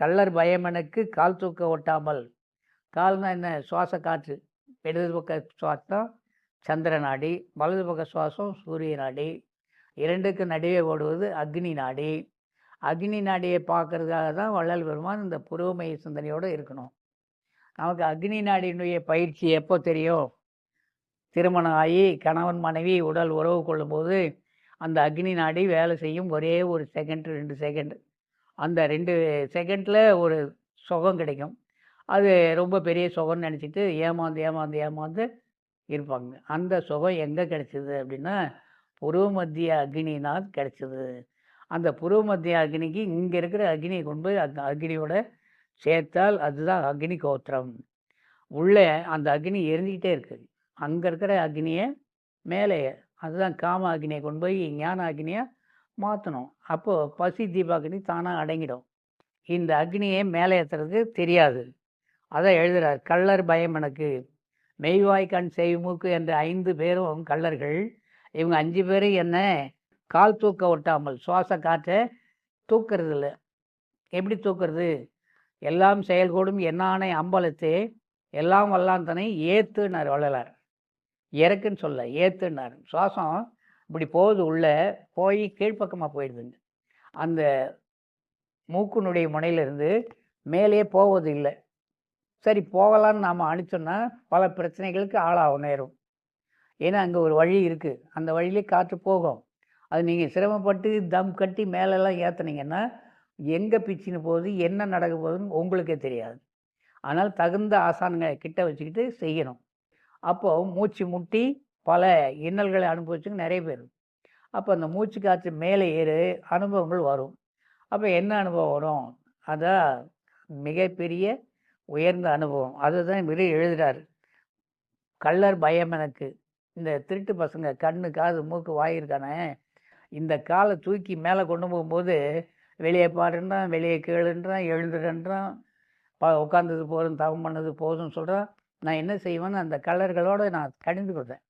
கள்ளர் பயமனுக்கு கால் தூக்க ஒட்டாமல். கால்னா என்ன? சுவாச காற்று. இடது பக்க சுவாசம் சந்திர நாடி வலது பக்க சுவாசம் சூரிய நாடி இரண்டுக்கு நடுவே ஓடுவது அக்னி நாடி. அக்னி நாடியை பார்க்கறதுக்காக தான் வள்ளல் பெருமான் இந்த புருவமய சிந்தனையோடு இருக்கணும். நமக்கு அக்னி நாடியினுடைய பயிற்சி எப்போ தெரியும்? திருமணம் ஆகி கணவன் மனைவி உடல் உறவு கொள்ளும்போது அந்த அக்னி நாடி வேலை செய்யும் ஒரே ஒரு செகண்ட் ரெண்டு செகண்ட் அந்த ரெண்டு செகண்டில் ஒரு சுகம் கிடைக்கும். அது ரொம்ப பெரிய சுகம்னு நினச்சிட்டு ஏமாந்து ஏமாந்து ஏமாந்து இருப்பாங்க. அந்த சுகம் எங்கே கிடைச்சிது அப்படின்னா புருவ மத்திய அக்னினால் கிடைச்சிது. அந்த புருவ மத்திய அக்னிக்கு இங்கே இருக்கிற அக்னியை கொண்டு போய் அந்த அக்னியோட சேர்த்தால் அதுதான் அக்னி கோத்திரம். உள்ளே அந்த அக்னி எரிஞ்சிக்கிட்டே இருக்குது அங்கே இருக்கிற அக்னியை மேலே அதுதான் காம அக்னியை கொண்டு போய் ஞான அக்னியை மாற்றணும் அப்போது பசி தீபாக்கினி தானாக அடங்கிடும். இந்த அக்னியை மேலே ஏற்றுறதுக்கு தெரியாது. அதை எழுதுகிறார் கள்ளர் பயம் எனக்கு. மெய்வாய் கண் செய்மூக்கு என்ற ஐந்து பேரும் கள்ளர்கள். இவங்க அஞ்சு பேரும் என்ன கால் தூக்க ஒட்டாமல் சுவாச காற்றை தூக்கிறது இல்லை. எப்படி தூக்கிறது? எல்லாம் செயல்கூடும் என்னானை அம்பலத்தே எல்லாம் வல்லாந்தனை ஏத்துனார் வள்ளலார். இறக்குன்னு சொல்ல ஏத்துனார். சுவாசம் இப்படி போகுது உள்ளே போய் கீழ்ப்பக்கமாக போயிடுதுங்க. அந்த மூக்குனுடைய முனையிலிருந்து மேலே போவது இல்லை. சரி போகலான்னு நாம் அனுப்பிச்சோன்னா பல பிரச்சனைகளுக்கு ஆளாக நேரும். ஏன்னா அங்கே ஒரு வழி இருக்குது அந்த வழியிலே காற்று போகும். அது நீங்கள் சிரமப்பட்டு தம் கட்டி மேலெல்லாம் ஏற்றுனீங்கன்னா எங்கே பிச்சுன்னு போகுது என்ன நடக்க போகுதுன்னு உங்களுக்கே தெரியாது. ஆனால் தகுந்த ஆசான்களை கிட்ட வச்சுக்கிட்டு செய்யணும். அப்போது மூச்சு முட்டி பல இன்னல்களை அனுபவிச்சுங்க நிறைய பேர் அப்போ அந்த மூச்சு காற்று மேலே ஏறு அனுபவங்கள் வரும். அப்போ என்ன அனுபவம் வரும்? அதான் மிகப்பெரிய உயர்ந்த அனுபவம். அதுதான் விரை எழுதுறாரு. கள்ளர் பயம் எனக்கு. இந்த திருட்டு பசங்க கண்ணு காது மூக்கு வாயிருக்கானே இந்த காலை தூக்கி மேலே கொண்டு போகும்போது வெளியே பாருன்றான் வெளியே கேளுன்றான் எழுந்துடுன்றான். ப உட்காந்தது போதும் தவம் பண்ணது போதும்னு சொல்கிறான் நான் என்ன செய்வேன்னு அந்த கலர்களோடு நான் கடிந்து கொடுத்தேன்